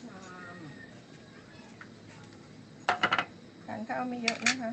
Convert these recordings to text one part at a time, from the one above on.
ชามทานข้าวไม่เยอะนะคะ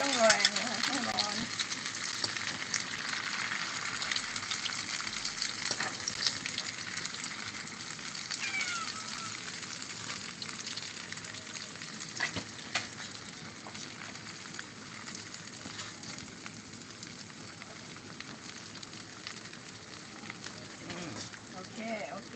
ต้องร้อน อืมโอเค โอเค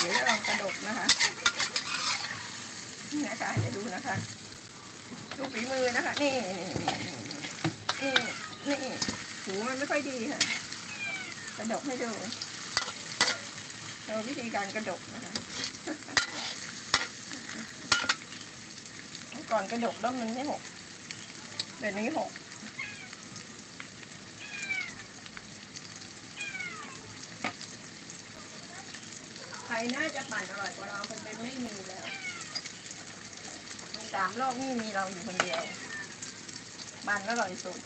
เดี๋ยวจะลองกระดกนะคะ นี่นะคะจะดูนะคะดูฝีมือนะคะนี่นี่นี่นี่หูมันไม่ค่อยดีค่ะกระดกให้ดูเราวิธีการกระดกนะคะก่อนกระดกแล้วมันไม่หกเดี๋ยวนี้หกใครน่าจะปั่นอร่อยกว่าเราคนเป็นไม่มีแล้ว สามโลกนี่มีเราอยู่คนเดียวปั่นอร่อยสุด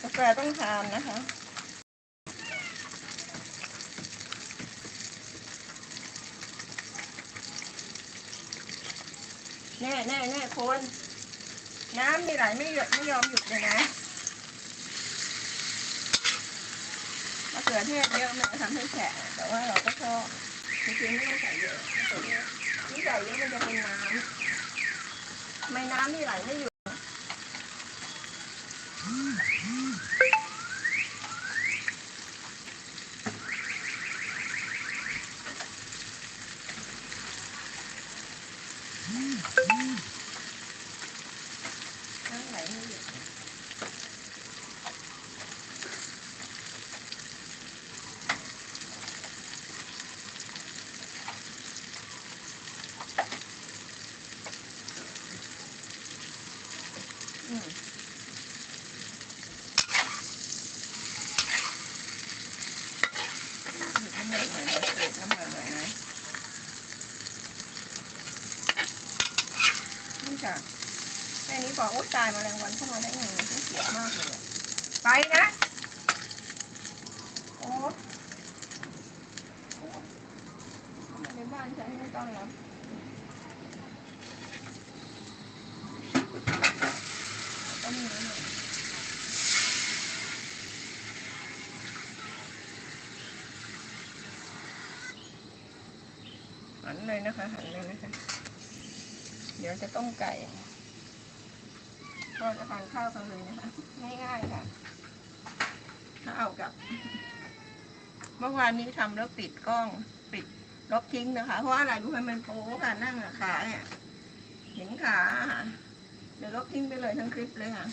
กาแฟต้องทานนะคะแน่แน่แน่คน น้ำมีไหลไม่หยุดไม่ยอมหยุดเลยนะ มะเขือเทศเยอะมันจะทำให้แฉะแต่ว่าเราก็ชอบจริงๆไม่ต้องใส่เยอะนี่ใส่เยอะมันจะเป็นน้ำทำไม่น้ำนี่ไหลไม่หยุดน้ำไหลไม่หยุด อืมน้ำมันหน่อยนะเปิดน้ำมันหน่อยนะนี่ค่ะ แค่นี้พออุ้ตายมาแรงวันเข้ามาได้ไงมันเสียมากเลยไปนะโอ๊ตโอ๊ตเข้ามาในบ้านฉันไม่ต้องรับต้มน้ำหน่อยหันเลยนะคะหันเลยนะคะ เดี๋ยวจะต้มไก่ ก็จะทานข้าวกันเลยนะคะง่ายๆค่ะถ้าเอากับ เมื่อวานนี้ทำแล้วปิดกล้องปิดลบทิ้งนะคะ เพราะอะไรรู้ไหมมันโป๊ค่ะนั่งอะขาเนี่ยเห็นขาค่ะเดี๋ยวลบทิ้งไปเลยทั้งคลิปเลยค่ะ